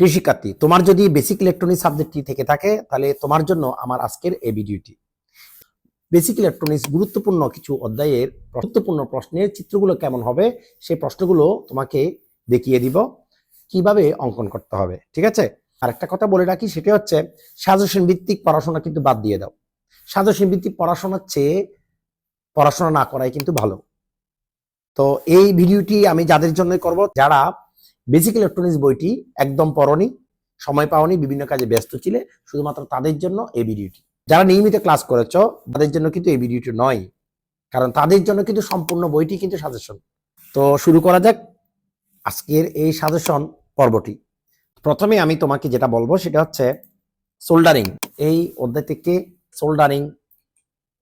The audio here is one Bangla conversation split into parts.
শিক্ষার্থী তোমার যদি বেসিক ইলেকট্রনিক্স সাবজেক্টটি থেকে থাকে, তাহলে তোমার জন্য আমার আজকের এই ভিডিওটি বেসিক ইলেকট্রনিক্স গুরুত্বপূর্ণ কিছু অধ্যায়ের গুরুত্বপূর্ণ প্রশ্নের চিত্রগুলো কেমন হবে, সেই প্রশ্নগুলো তোমাকে দেখিয়ে দিব, কীভাবে অঙ্কন করতে হবে, ঠিক আছে? আর একটা কথা বলে রাখি, সেটা হচ্ছে সাজেশন ভিত্তিক পড়াশোনা কিন্তু বাদ দিয়ে দাও। সাজেশন ভিত্তিক পড়াশোনার চেয়ে পড়াশোনা না করাই কিন্তু ভালো। তো এই ভিডিওটি আমি যাদের জন্য করব, যারা বেসিক ইলেকট্রনিক্স বইটি একদম পড়নি, সময় পাওনি, বিভিন্ন কাজে ব্যস্ত ছিলে, শুধুমাত্র তাদের জন্য এই ভিডিওটি যারা নিয়মিত ক্লাস করেছ, তাদের জন্য কিন্তু এই ভিডিওটি নয়, কারণ তাদের জন্য কিন্তু সম্পূর্ণ বইটি কিন্তু সাজেশন তো শুরু করা যাক আজকের এই সাজেশন পর্বটি। প্রথমে আমি তোমাকে যেটা বলব, সেটা হচ্ছে সোল্ডারিং এই অধ্যায় থেকে সোল্ডারিং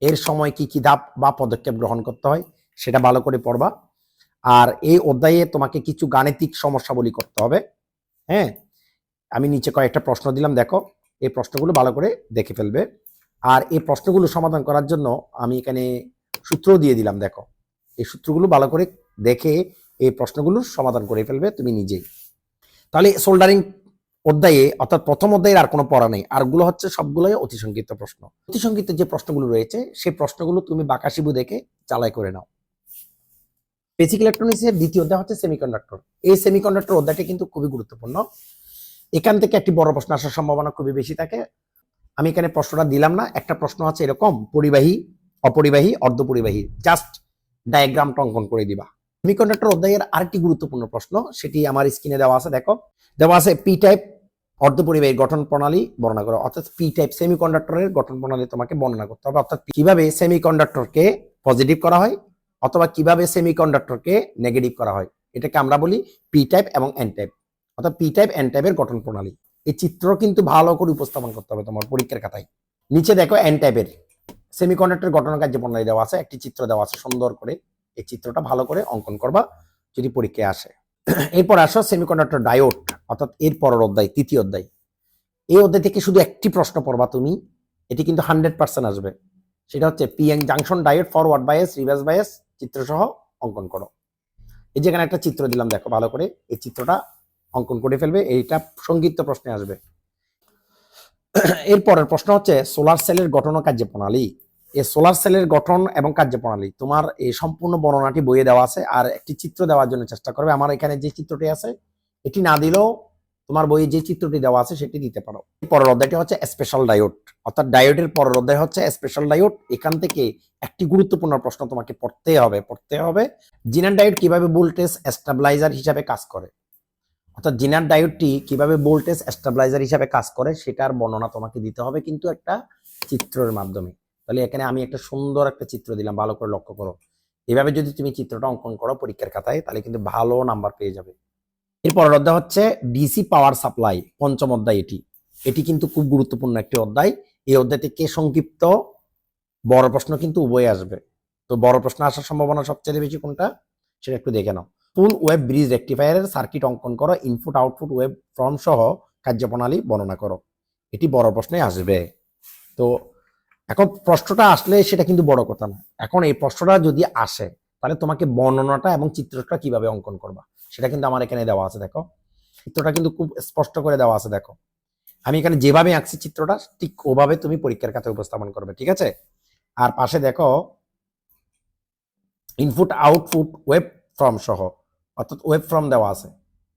এর সময় কি কি ধাপ বা পদক্ষেপ গ্রহণ করতে হয়, সেটা ভালো করে পড়বা। আর এই অধ্যায়ে তোমাকে কিছু গাণিতিক সমস্যাবলী করতে হবে। হ্যাঁ? আমি নিচে কয়েকটা প্রশ্ন দিলাম, দেখো। এই প্রশ্নগুলো ভালো করে দেখে ফেলবে। আর এই প্রশ্নগুলো সমাধান করার জন্য আমি এখানে সূত্র দিয়ে দিলাম, দেখো। এই সূত্রগুলো ভালো করে দেখে এই প্রশ্নগুলো সমাধান করে ফেলবে তুমি নিজেই। তাহলে সোল্ডারিং অধ্যায়ে, অর্থাৎ প্রথম অধ্যায়ের আর কোনো পড়া নেই। আরগুলো হচ্ছে সবগুলোই অতি সংক্ষিপ্ত প্রশ্ন। অতি সংক্ষিপ্ত যে প্রশ্নগুলো রয়েছে, সেই প্রশ্নগুলো তুমি বাকাশিবু দেখে চালাই করে নাও। বেসিক ইলেকট্রনিক্সের দ্বিতীয় অধ্যায় হচ্ছে সেমিকন্ডাক্টর এই সেমিকন্ডাক্টর অধ্যায়টি কিন্তু খুবই গুরুত্বপূর্ণ। এখান থেকে একটি বড় প্রশ্ন আসার সম্ভাবনা খুবই বেশি থাকে। আমি এখানে প্রশ্নটা দিলাম না, একটা প্রশ্ন আছে এরকম, পরিবাহী, অপরিবাহী, অর্ধপরিবাহী। জাস্ট ডায়াগ্রামটা অঙ্কন করে দিবা। সেমিকন্ডাক্টর অধ্যায়ের আরেকটি গুরুত্বপূর্ণ প্রশ্ন, সেটি আমার স্ক্রিনে দেওয়া আছে, দেখো। দেওয়া আছে পি টাইপ অর্ধপরিবাহী গঠন প্রণালী বর্ণনা করো, অর্থাৎ পি টাইপ সেমিকন্ডাক্টরের গঠন প্রণালী তোমাকে বর্ণনা করতে হবে। অর্থাৎ কীভাবে সেমিকন্ডাক্টরকে পজিটিভ করা হয় অথবা কীভাবে সেমিকন্ডাক্টরকে নেগেটিভ করা হয়, এটাকে আমরা বলি পি টাইপ এবং এন টাইপ অর্থাৎ পি টাইপ এন টাইপের গঠন প্রণালী। এই চিত্র কিন্তু ভালো করে উপস্থাপন করতে হবে তোমার পরীক্ষার খাতায়। নিচে দেখো এন টাইপের সেমিকন্ডাক্টর গঠন কার্য প্রণালী দেওয়া আছে, একটি চিত্র দেওয়া আছে সুন্দর করে। এই চিত্রটা ভালো করে অঙ্কন করবা যদি পরীক্ষায় আসে। এরপর আসো সেমিকন্ডাক্টর ডায়োড অর্থাৎ এর পরের অধ্যায়, তৃতীয় অধ্যায়। এই অধ্যায় থেকে শুধু একটি প্রশ্ন পড়বা তুমি, এটি কিন্তু হান্ড্রেড পার্সেন্ট আসবে। সেটা হচ্ছে PN junction diode forward bias reverse bias চিত্রসহ অঙ্কন করো। এই যেখানে একটা চিত্র দিলাম, দেখো ভালো করে। এই চিত্রটা অঙ্কন করে ফেলবে, এইটা সংক্ষিপ্ত প্রশ্নে আসবে। এরপরের প্রশ্ন হচ্ছে সোলার সেলের গঠন ও কার্যপ্রণালী। এই সোলার সেলের গঠন এবং কার্যপ্রণালী, তোমার এই সম্পূর্ণ বর্ণনাটি বইয়ে দেওয়া আছে, আর একটি চিত্র দেওয়ার জন্য চেষ্টা করবে। আমার এখানে যে চিত্রটি আছে, এটি না দিলেও তোমার বইয়ে যে চিত্রটি দেওয়া আছে সেটি দিতে পারো। পরের অধ্যায়টি হচ্ছে স্পেশাল ডায়োড অর্থাৎ ডায়োডের পরের অধ্যায় হচ্ছে স্পেশাল ডায়োড এখান থেকে একটি গুরুত্বপূর্ণ প্রশ্ন তোমাকে পড়তে হবে পড়তে হবে। জিনার ডায়োড কীভাবে ভোল্টেজ স্টেবিলাইজার হিসাবে কাজ করে? অর্থাৎ জিনার ডায়োডটি কীভাবে ভোল্টেজ স্টেবিলাইজার হিসাবে কাজ করে সেটার বর্ণনা তোমাকে দিতে হবে কিন্তু একটা চিত্রের মাধ্যমে। তাহলে এখানে আমি একটা সুন্দর একটা চিত্র দিলাম, ভালো করে লক্ষ্য করো। এভাবে যদি তুমি চিত্রটা অঙ্কন করো পরীক্ষার খাতায়, তাহলে কিন্তু ভালো নাম্বার পেয়ে যাবে। এরপর অধ্যায় হচ্ছে ডিসি পাওয়ার সাপ্লাই, পঞ্চম অধ্যায় এটি। এটি কিন্তু খুব গুরুত্বপূর্ণ একটি অধ্যায়। এই অধ্যায় থেকে সংক্ষিপ্ত? বড় প্রশ্ন কিন্তু উভয় আসবে। তো বড় প্রশ্ন আসার সম্ভাবনা সবচেয়ে বেশি কোনটা? সেটা একটু দেখে নাও। ফুল ওয়েব ব্রিজ রেক্টিফায়ারের সার্কিট অঙ্কন করো ইনপুট আউটপুট ওয়েব ফর্ম সহ কার্যপ্রণালী বর্ণনা করো। এটি বড় প্রশ্নে আসবে। তো এখন প্রশ্নটা আসলে সেটা কিন্তু বড় কথা না। এখন এই প্রশ্নটা যদি আসে, তাহলে তোমাকে বর্ণনাটা এবং চিত্রটা কীভাবে অঙ্কন করবা? সেটা কিন্তু আমার এখানে দেওয়া আছে, দেখো। চিত্রটা কিন্তু খুব স্পষ্ট করে দেওয়া আছে, দেখো। আমি এখানে যেভাবে আঁকছি চিত্রটা, ঠিক ওভাবে তুমি পরীক্ষার খাতায় উপস্থাপন করবে, ঠিক আছে? আর পাশে দেখো ইনপুট আউটপুট ওয়েব ফর্ম সহ, অর্থাৎ ওয়েব ফর্ম দেওয়া আছে।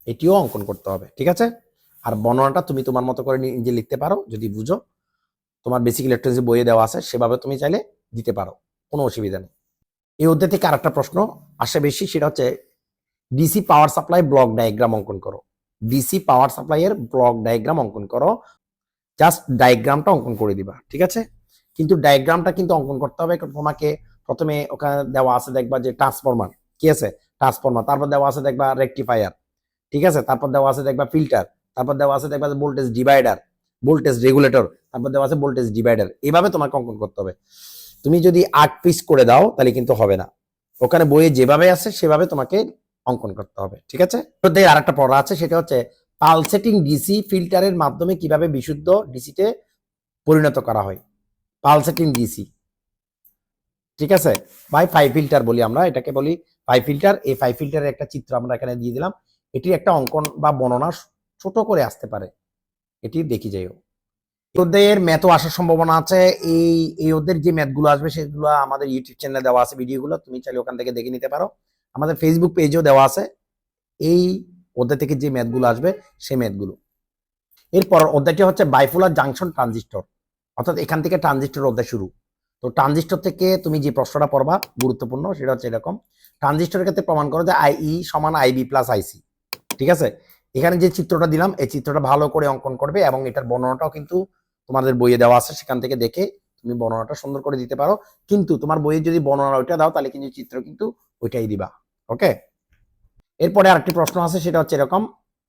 এটিও অঙ্কন করতে হবে, ঠিক আছে? আর বর্ণনাটা তুমি তোমার মতো করে নিজে লিখতে পারো, যদি বুঝো। তোমার বেসিক ইলেকট্রনিক্স বইয়ে দেওয়া আছে, সেভাবে তুমি চাইলে দিতে পারো, কোনো অসুবিধা নেই। এই অধ্যায় থেকে আরেকটা প্রশ্ন আসে বেশি, সেটা হচ্ছে DC power supply block diagram অঙ্কন করো। ডিসি পাওয়ার সাপ্লাইয়ের ব্লক ডায়াগ্রাম অঙ্কন করো। জাস্ট ডায়াগ্রামটা অঙ্কন করে দিবা, ঠিক আছে? কিন্তু ডায়াগ্রামটা কিন্তু অঙ্কন করতে হবে তোমাকে প্রথমে ওখানে দেওয়া আছে দেখবা যে ট্রান্সফরমার কি আছে? ট্রান্সফরমার তারপর দেওয়া আছে দেখবা রেকটিফায়ার ঠিক আছে? তারপর দেওয়া আছে দেখবা ফিল্টার তারপর দেওয়া আছে দেখবা ভোল্টেজ ডিভাইডার ভোল্টেজ রেগুলেটর তারপর দেওয়া আছে ভোল্টেজ ডিভাইডার এইভাবে তোমাকে অঙ্কন করতে হবে। তুমি যদি আট পিস করে দাও, তাহলে কিন্তু হবে না। ওখানে বইয়ে যেভাবে আছে, সেভাবে তোমাকে অঙ্কন করতে হবে, ঠিক আছে? আর একটা পড়া আছে, সেটা হচ্ছে পালসেটিং ডিসি ফিল্টারের মাধ্যমে কীভাবে বিশুদ্ধ ডিসিতে পরিণত করা হয়। পালসেটিং ডিসি, ঠিক আছে? বাই ফাইভ ফিল্টার বলি আমরা, এটাকে বলি ফাইভ ফিল্টার। এই ফাইভ ফিল্টারের একটা চিত্র আমরা এখানে দিয়ে দিলাম। এটির একটা অঙ্কন বা বর্ণনা ছোট করে আসতে পারে। এটি দেখি যাইও। ওদের ম্যাথও আসার সম্ভাবনা আছে। এই এই ওদের যে ম্যাথগুলো আসবে, সেগুলো আমাদের ইউটিউব চ্যানেলে দেওয়া আছে ভিডিওগুলো। তুমি চাইলে ওখান থেকে দেখে নিতে পারো। আমাদের ফেসবুক পেজেও দেওয়া আছে। এই ওদের থেকে যে ম্যাথগুলো আসবে, সেই ম্যাথগুলো এরপর অধ্যায়টি হচ্ছে বাইফুলার জাংশন ট্রানজিস্টর অর্থাৎ এখান থেকে ট্রানজিস্টর অধ্যায় শুরু। তো ট্রানজিস্টর থেকে তুমি যে প্রশ্নটা পড়বা, গুরুত্বপূর্ণ, সেটা হচ্ছে এরকম। ট্রানজিস্টরের ক্ষেত্রে প্রমাণ করো যে আইই সমান আইবি প্লাস আইসি ঠিক আছে? এখানে যে চিত্রটা দিলাম, এই চিত্রটা ভালো করে অঙ্কন করবে এবং এটার বর্ণনাটাও কিন্তু তোমাদের বইয়ে দেওয়া আছে, সেখান থেকে দেখে তুমি বর্ণনাটা সুন্দর করে দিতে পারো। কিন্তু তোমার বইয়ে যদি বর্ণনা ওইটা দাও, তাহলে কিন্তু চিত্র কিন্তু ওইটাই দিবা। ওকে এরপরে আরেকটি প্রশ্ন আছে, সেটা হচ্ছে এরকম,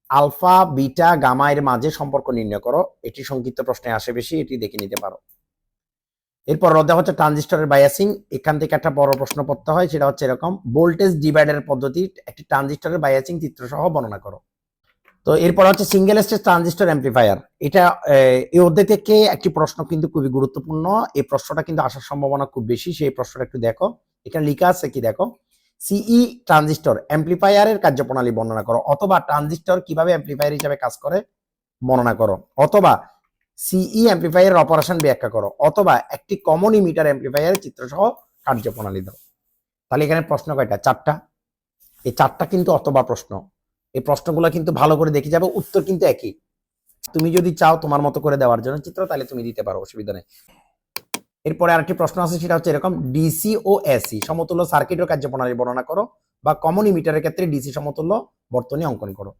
আলফা, বিটা, গামা এর মাঝে সম্পর্ক নির্ণয় করো। এটি সংক্ষিপ্ত প্রশ্নে আসে বেশি, এটি দেখে নিতে পারো। এরপর অধ্যায় হচ্ছে ট্রানজিস্টরের বায়াসিং এখান থেকে একটা বড় প্রশ্ন পড়তে হয়, সেটা হচ্ছে এরকম ভোল্টেজ ডিভাইডার পদ্ধতি, একটি ট্রানজিস্টরের বায়াসিং চিত্র সহ বর্ণনা করো। তো এরপর হচ্ছে সিঙ্গেল স্টেজ ট্রানজিস্টর অ্যাম্পলিফায়ার এটা এই অধ্যায় থেকে একটি প্রশ্ন কিন্তু খুবই গুরুত্বপূর্ণ। এই প্রশ্নটা কিন্তু আসার সম্ভাবনা খুব বেশি, সেই প্রশ্নটা একটু দেখো। এখানে লেখা আছে কি দেখো? সিই ট্রানজিস্টর অ্যাম্পলিফায়ারের কার্যপ্রণালী বর্ণনা করো, অথবা ট্রানজিস্টর কীভাবে অ্যাম্পলিফায়ার হিসেবে কাজ করে বর্ণনা করো, অথবা সিই অ্যাম্পলিফায়ারের অপারেশন ব্যাখ্যা করো, অথবা একটি কমন ইমিটার অ্যাম্পলিফায়ারের চিত্র সহ কার্যপ্রণালী দাও তাহলে এখানে প্রশ্ন কয়টা? চারটা। এই চারটা কিন্তু অথবা প্রশ্ন। এই প্রশ্নগুলো কিন্তু ভালো করে দেখে যাবে, উত্তর কিন্তু একই। তুমি যদি চাও তোমার মতো করে দেওয়ার জন্য চিত্র, তাহলে তুমি দিতে পারো, অসুবিধা নেই। এরপরে আরেকটি প্রশ্ন আছে, সেটা হচ্ছে এরকম ডিসি ও এসি সমতুল্য সার্কিট ও কার্যপ্রণালী বর্ণনা করো বা কমন ইমিটারের ক্ষেত্রে ডিসি সমতুল্য বর্তনী অঙ্কন করো।